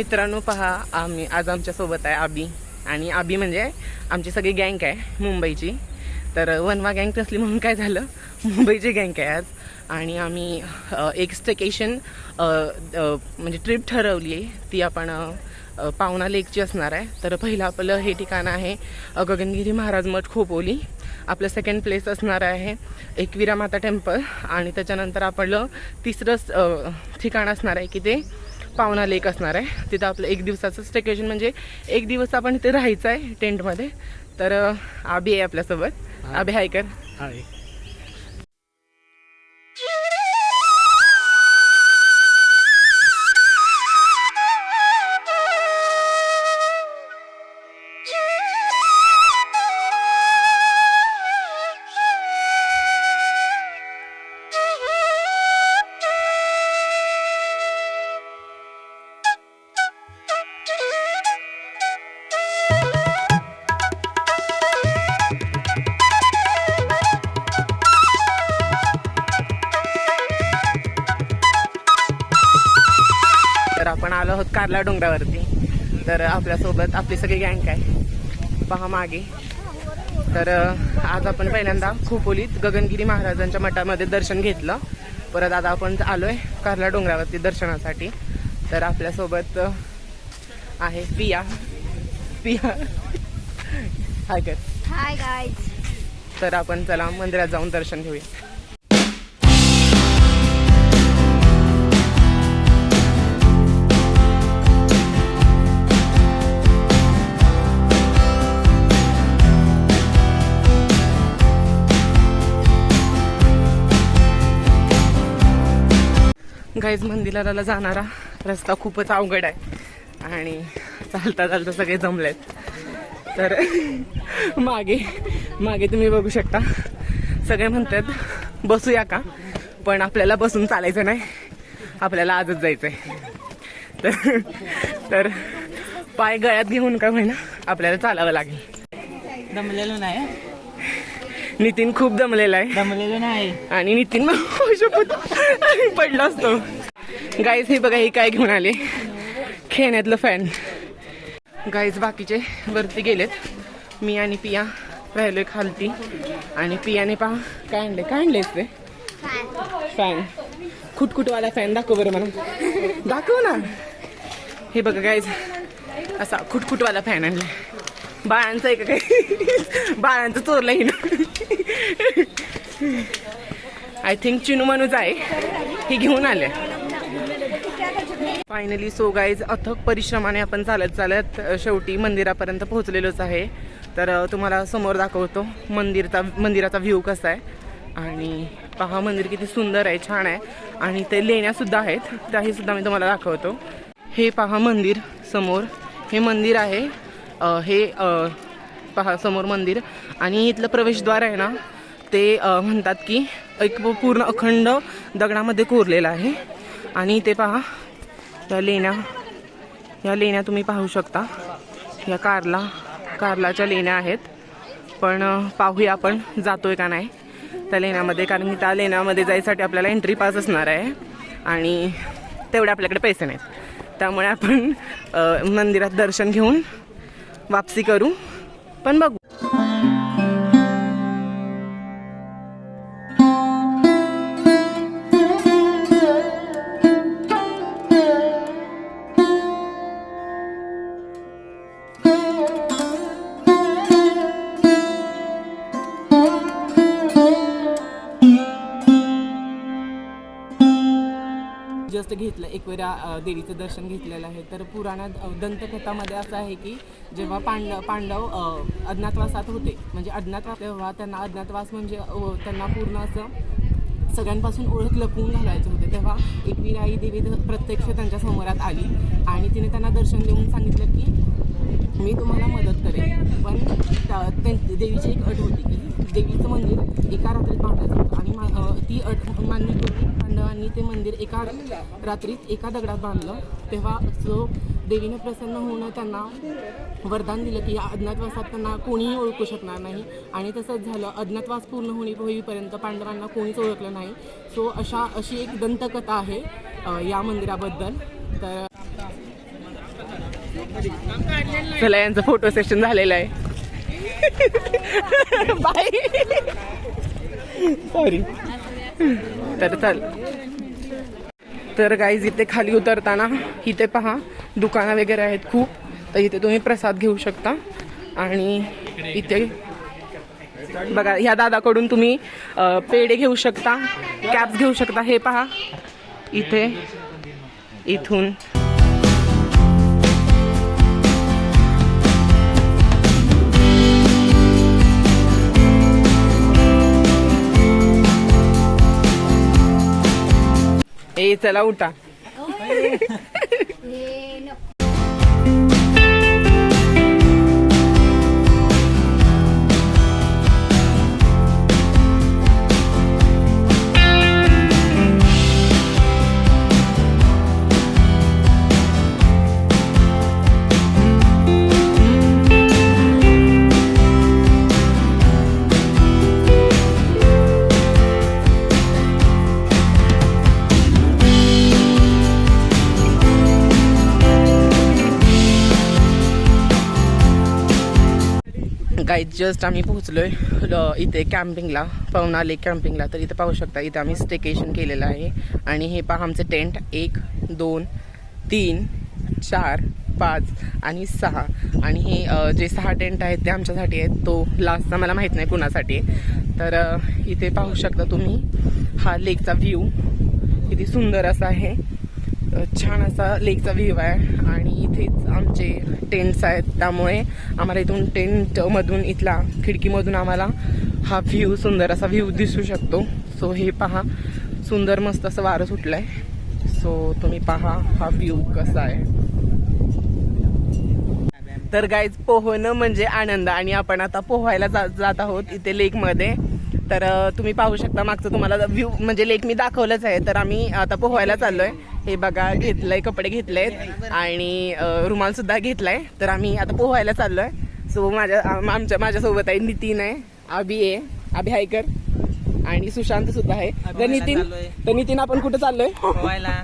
मित्रांनो पहा आम्ही आज आमच्यासोबत आहे आबी. आणि आबी म्हणजे आमची सगळी गँग आहे मुंबईची. तर वनवा गँग असली म्हणून काय झालं? मुंबईची गँग आहे आज. आणि आम्ही एक स्टेकेशन म्हणजे ट्रिप ठरवली आहे. ती आपण पावना लेकची असणार आहे. तर पहिलं आपलं हे ठिकाण आहे गगनगिरी महाराज मठ खोपोली. आपलं सेकंड प्लेस असणार आहे एकविरा माता टेम्पल आणि त्याच्यानंतर आपलं तिसरं ठिकाण असणार आहे की ते पावना लेक असणार आहे. तिथं आपलं एक दिवसाचं स्टेकेशन म्हणजे एक दिवस आपण इथे राहायचं आहे टेंटमध्ये. तर आबी आहे आपल्यासोबत. आबी हाय कर. हाय. कारला डोंगरावरती. तर आपल्यासोबत आपली सगळी गँग आहे. पहा मागे. तर आज आपण पहिल्यांदा खोपोलीत गगनगिरी महाराजांच्या मठामध्ये दर्शन घेतलं. परत आता आपण आलोय कारला डोंगरावरती दर्शनासाठी. तर आपल्यासोबत आहे पिया. पिया. हाय कर हाय गाईज तर आपण चला मंदिरात जाऊन दर्शन घेऊया. गाईज मंदिराला जाणारा रस्ता खूपच अवघड आहे. आणि चालता चालता सगळे जमलेत. तर मागे मागे तुम्ही बघू शकता. सगळे म्हणतात बसूया का? पण आपल्याला बसून चालायचं नाही. आपल्याला आजच जायचं आहे तर तर पाय गळ्यात घेऊन का होईना आपल्याला चालावं लागेल. दमलेलो नाही नितीन खूप दमलेला आहे. दमलेलो नाही. आणि नितीन मग पडला असतो. गाईज हे बघा हे काय घेऊन आले? खेळण्यातलं फॅन गाईज बाकीचे वरती गेलेत. मी आणि पिया राहिलोय खालती. आणि पियाने पहा काय आणले काय आणले ते फॅन खुटखुटवाला फॅन दाखव बरं मला. दाखव ना. हे बघा गाईज असा खुटखुटवाला फॅन आणला बाळांचं आहे का काही बाळांचं चोरलं ना आय थिंक चिनू मनूज आहे. ही घेऊन आले फायनली सो गाईज अथक परिश्रमाने आपण चालत चालत शेवटी मंदिरापर्यंत पोहोचलेलोच आहे. तर तुम्हाला समोर दाखवतो मंदिरचा मंदिराचा व्ह्यू कसा आहे. आणि पहा मंदिर किती सुंदर आहे छान आहे. आणि ते लेण्यासुद्धा आहेत त्याही सुद्धा मी तुम्हाला दाखवतो. हे पहा मंदिर समोर. हे मंदिर आहे हे पहा समोर मंदिर. आणि इथलं प्रवेशद्वार आहे ना ते म्हणतात की एक पूर्ण अखंड दगडामध्ये कोरलेलं आहे. आणि ते पहा या लेण्या या लेण्या तुम्ही पाहू शकता. या कारला कारलाच्या लेण्या आहेत. पण पाहूया आपण जातोय का नाही त्या लेण्यामध्ये. कारण की त्या लेण्यामध्ये जायसाठी आपल्याला एंट्री पास असणार आहे. आणि तेवढे आपल्याकडे पैसे नाहीत. त्यामुळे आपण मंदिरात दर्शन घेऊन वापसी करू. पण बघू. जस्ट घेतलं एक वेळा देवीचं दर्शन घेतलेलं आहे. तर पुराणात दंतकथामध्ये असं आहे की जेव्हा पांडव पांडव अज्ञातवासात होते म्हणजे अज्ञातवास तेव्हा त्यांना अज्ञातवास म्हणजे त्यांना पूर्ण असं सगळ्यांपासून ओळख लपवून घालायचे होते. तेव्हा एकविराई देवी प्रत्यक्ष त्यांच्या समोरात आली आणि तिने त्यांना दर्शन देऊन सांगितलं की मी तुम्हाला मदत करेन. पण त्या- त्यां- देवीची एक अट होती की देवीचं मंदिर एका रात्रीत बांधायचं होतं. आणि मा- ती अट मान्य करून पांडवांनी ते मंदिर एका रात्रीत एका दगडात बांधलं. तेव्हा जो देवीने प्रसन्न होऊन त्यांना वरदान दिलं की या अज्ञातवासात त्यांना कोणीही ओळखू शकणार नाही. आणि तसंच झालं. अज्ञातवास पूर्ण होणी होईपर्यंत पांडवांना कोणीच ओळखलं नाही. सो अशा अशी एक दंतकथा आहे या मंदिराबद्दल. तर चला यांचं फोटो सेशन झालेलं आहे. बाय सॉरी तर चल. तर गाईज इथे खाली उतरताना इथे पहा दुकानं वगैरे आहेत खूप. तर इथे तुम्ही प्रसाद घेऊ शकता. आणि इथे बघा ह्या दादाकडून तुम्ही पेढे घेऊ शकता कॅप्स घेऊ शकता. हे पहा. इथे इथून está la ulta. Guys just आम्ही पोहोचलोय आहे इथे कॅम्पिंगला पवना लेक कॅम्पिंगला तर इथे पाहू शकता इथे आम्ही स्टेकेशन केलेलं आहे. आणि हे पहा आमचे टेंट एक दोन तीन चार पाच आणि सहा. आणि हे जे सहा टेंट आहेत ते आमच्यासाठी आहेत. तो लास्टचा मला माहीत नाही कुणासाठी आहे. तर इथे पाहू शकता तुम्ही हा लेकचा व्ह्यू किती सुंदर असा आहे. छान असा लेकचा व्ह्यू आहे. आणि इथेच आमचे टेंट्स आहेत. त्यामुळे आम्हाला इथून टेंटमधून इथला खिडकीमधून आम्हाला हा व्ह्यू सुंदर असा व्ह्यू दिसू शकतो. सो हे पहा. सुंदर मस्त असं वारं सुटलं आहे सो तुम्ही पहा हा व्ह्यू कसा आहे. तर गाईज पोहणं म्हणजे आनंद. आणि आपण आता पोहायला जा जात आहोत इथे लेकमध्ये. तर तुम्ही पाहू शकता मागचं तुम्हाला व्ह्यू म्हणजे लेक मी दाखवलंच आहे. तर आम्ही आता पोहायला चाललो आहे हे बघा घेतलंय कपडे घेतलेत. आणि रुमाल सुद्धा घेतलाय. तर आम्ही आता पोहायला चाललोय. सो माझ्या आम- आमच्या माझ्यासोबत आहे नितीन आहे अभि आहे अभि हायकर आणि सुशांत सुद्धा आहे. तर पोहायला नितीन. तर नितीन आपण कुठं चाललोय? पोवायला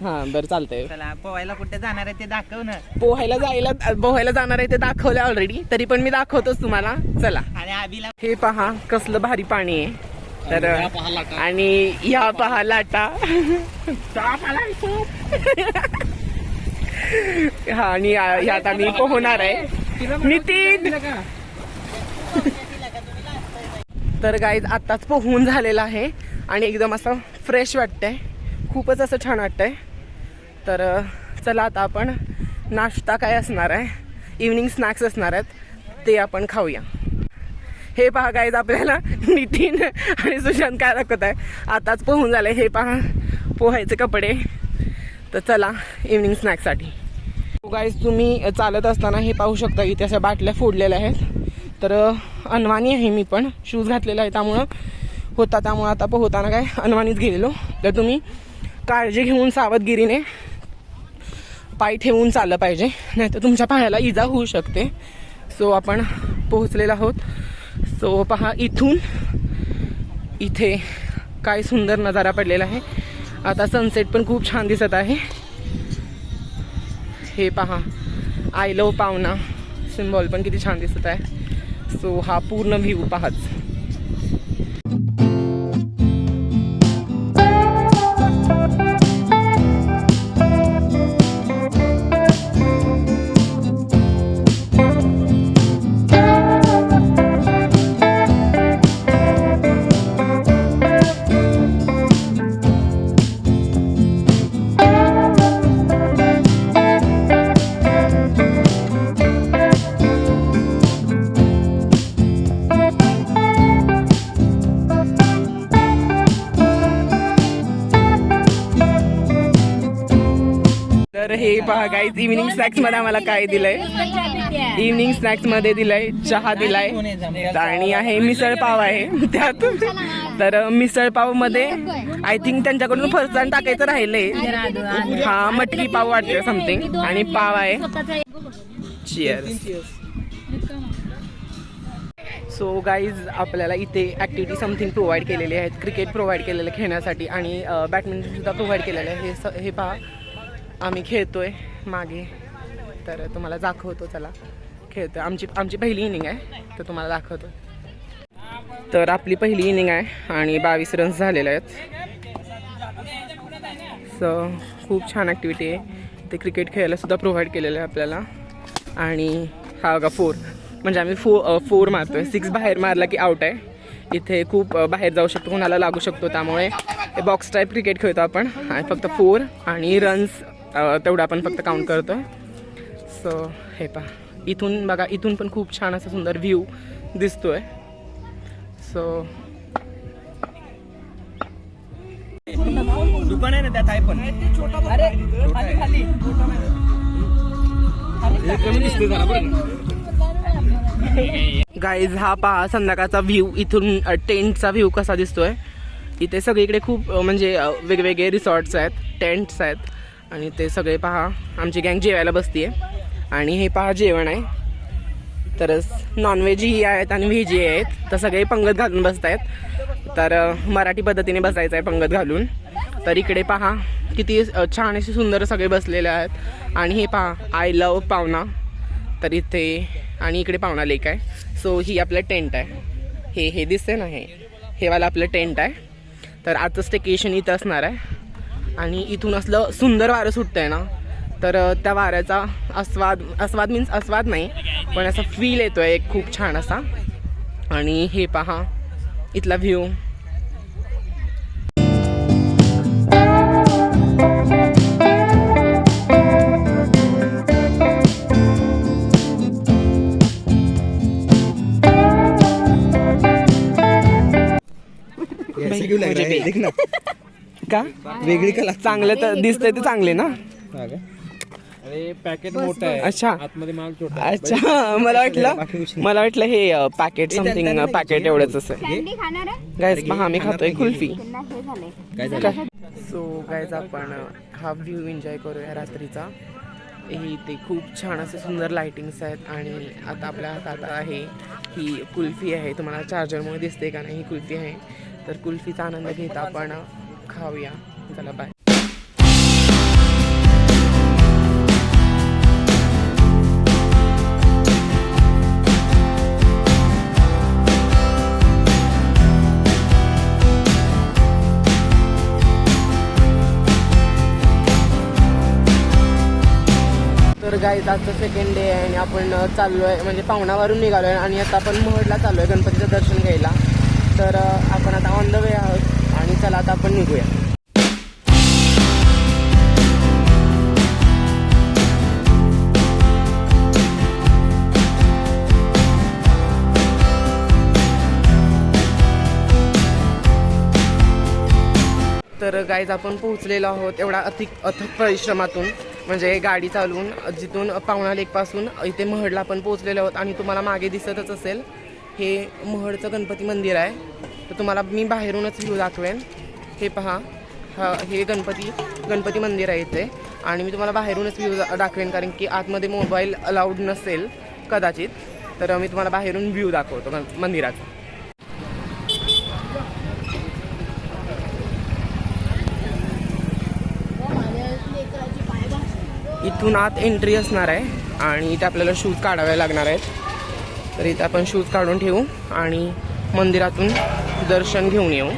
हा बरं चालतंय. चला पोवायला कुठे जाणार आहे ते दाखव ना. पोहायला जायला पोहायला जाणार आहे ते दाखवलं ऑलरेडी तरी पण मी दाखवतोच तुम्हाला. चला. आणि हे पहा कसलं भारी पाणी आहे. तर आणि या पहा लाटा. हा आणि यात आम्ही पोहणार आहे. नितीन! तर गाईज आत्ताच पोहून झालेला आहे आणि एकदम असं फ्रेश वाटतंय. खूपच असं छान वाटतंय. तर चला आता आपण नाश्ता काय असणार आहे? इव्हनिंग स्नॅक्स असणार आहेत. ते आपण खाऊया. हे पहा गाईज आपल्याला नितीन आणि सुशांत काय दाखवत आहे आताच पोहून झालं. हे पहा पोहायचे कपडे. तर चला इव्हनिंग स्नॅक्ससाठी गाईज तुम्ही चालत असताना हे पाहू शकता इथे अशा बाटल्या फोडलेल्या आहेत. तर अनवाणी आहे मी पण. शूज घातलेला आहे त्यामुळं होता त्यामुळं आता पोहताना काय अनवाणीच गेलेलो. तर तुम्ही काळजी घेऊन सावधगिरीने पाय ठेवून चाललं पाहिजे. नाहीतर तुमच्या पायाला इजा होऊ शकते. सो आपण पोहोचलेलो आहोत. सो पहा इथून इथे काय सुंदर नजारा पडलेला आहे. आता सनसेट पण खूप छान दिसत आहे. हे पहा आय लव पावना सिम्बॉल पण किती छान दिसत आहे. सो हा पूर्ण व्ह्यू पाहाच. तर हे पहा गाईज इव्हिनिंग स्नॅक्समध्ये आम्हाला काय दिलंय? इव्हिनिंग स्नॅक्समध्ये दिलंय चहा दिलाय. आणि आहे मिसळ पाव आहे त्यात. तर मिसळ पावमध्ये आय थिंक त्यांच्याकडून फरसाण टाकायचं राहिलंय. हा मटकी पाव वाटते समथिंग आणि पाव आहे. चिअर सो गाईज आपल्याला इथे ॲक्टिव्हिटी समथिंग प्रोव्हाइड केलेली आहेत. क्रिकेट प्रोव्हाइड केलेलं खेळण्यासाठी आणि बॅडमिंटनसुद्धा प्रोव्हाइड केलेलं आहे. हे स हे पहा. आम्ही खेळतोय मागे. तर तुम्हाला दाखवतो चला. खेळतो आमची आमची पहिली इनिंग आहे तर तुम्हाला दाखवतो. तर आपली पहिली इनिंग आहे आणि बावीस रन्स झालेले आहेत. सो खूप छान ॲक्टिव्हिटी आहे. ते क्रिकेट खेळायला सुद्धा प्रोव्हाइड केलेलं आहे आपल्याला. आणि हा बघा फोर म्हणजे आम्ही फो फोर मारतोय. सिक्स बाहेर मारला की आउट आहे. इथे खूप बाहेर जाऊ शकतो कोणाला लागू शकतो. त्यामुळे बॉक्स टाईप क्रिकेट खेळतो आपण. आणि फक्त फोर आणि रन्स तेवढं आपण फक्त काउंट करतो. सो हे पहा. इथून बघा इथून पण खूप छान असा सुंदर व्ह्यू दिसतोय. सो दुकान आहे ना त्यात आहे पण. दिसते गाईज हा पहा संध्याकाळचा व्ह्यू इथून टेंटचा व्ह्यू कसा दिसतोय? इथे सगळीकडे खूप म्हणजे वेगवेगळे रिसॉर्ट्स आहेत टेंट्स आहेत. आणि ते सगळे पहा आमची गँग जेवायला बसतीये. आणि हे पहा जेवण आहे. तर नॉनव्हेजही आहेत आणि व्हेजही आहेत. तर सगळे पंगत घालून बसत आहेत तर मराठी पद्धतीने बसायचं आहे पंगत घालून. तर इकडे पहा किती छान असे सुंदर सगळे बसलेले आहेत. आणि हे पहा आय लव पावना तर इथे आणि इकडे पावना लेक आहे. सो ही आपलं टेंट आहे. हे हे दिसते ना हे? हेवाला आपलं टेंट आहे. तर आजचं स्टेकेशन इथं असणार आहे. आणि इथून असलं सुंदर वारं सुटतं आहे ना तर त्या वाऱ्याचा आस्वाद आस्वाद मीन्स आस्वाद नाही पण असा फील येतो आहे एक खूप छान असा. आणि हे पहा इथला व्ह्यू का? वेगळी कला. चांगलं तर दिसतंय ते चांगले ना? अरे पॅकेट मोठं आहे. अच्छा. आतमध्ये माल छोटा अच्छा. मला वाटलं मला वाटलं हे पॅकेट समथिंग पॅकेट एवढंच असेल. कॅन्डी खाणार आहे? गायज पहा आम्ही खातोय कुल्फी. त्यांना हे झालंय. काय झालं? सो गायज आपण हा व्ह्यू एन्जॉय करूया रात्रीचा. ही ते खूप छान असे सुंदर लाइटिंग्स आहेत आणि आता आपल्या हातात आहे ही कुल्फी आहे. तुम्हाला चार्जरमुळे दिसते का नाही? ही कुल्फी आहे. तर कुल्फीचा आनंद घेता आपण खाऊया. चला बाय तर गाईज आजचा सेकंड डे आहे आणि आपण चाललो आहे म्हणजे पाहुणावरून निघालो आहे आणि आता आपण महडला चाललो आहे गणपतीचं दर्शन घ्यायला. तर आपण आता ऑन द वे आहोत. आणि चला आता आपण निघूया. तर गाईज आपण पोहोचलेलो आहोत एवढा अतिक अथक परिश्रमातून म्हणजे गाडी चालवून जिथून पावणा लेकपासून इथे महडला आपण पोहोचलेलो आहोत. आणि तुम्हाला मागे दिसतच असेल हे महडचं गणपती मंदिर आहे. तर तुम्हाला मी बाहेरूनच व्ह्यू दाखवेन. हे पहा. हा हे गणपती गणपती मंदिर आहे इथे. आणि मी तुम्हाला बाहेरूनच व्ह्यू दाखवेन कारण की आतमध्ये मोबाईल अलाउड नसेल कदाचित. तर मी तुम्हाला बाहेरून व्ह्यू दाखवतो मंदिराचा. इथून आत एंट्री असणार आहे आणि इथे आपल्याला शूज काढावे लागणार आहेत. तर इथे आपण शूज काढून ठेवू आणि मंदिरातून दर्शन घेऊन येऊ.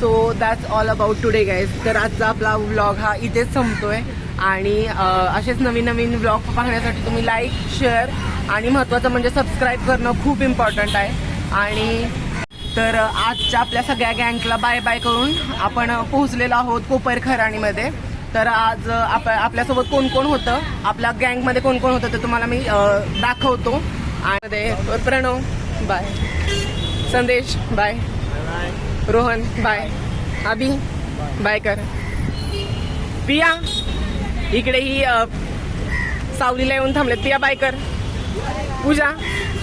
So that's all about today guys तर आजचा आपला व्लॉग हा इथेच संपतोय. आणि असेच नवीन नवीन व्लॉग पाहण्यासाठी तुम्ही लाईक शेअर आणि महत्त्वाचं म्हणजे सबस्क्राईब करणं खूप इम्पॉर्टंट आहे. आणि तर आजच्या आपल्या सगळ्या गँगला बाय बाय करून आपण पोहोचलेलो आहोत कोपर खराणीमध्ये तर आज आप आपल्यासोबत कोण कोण होतं? आपल्या गँगमध्ये कोण कोण होतं ते तुम्हाला मी दाखवतो. आणि ते Pranav bye Sandesh bye Rohan bye Abhi bye कर. पिया इकडे ही सावलीला येऊन थांबलेत. प्रिया बायकर पूजा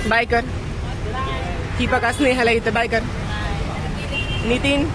बायकर ही बघा स्नेहाला इथं बायकर नितीन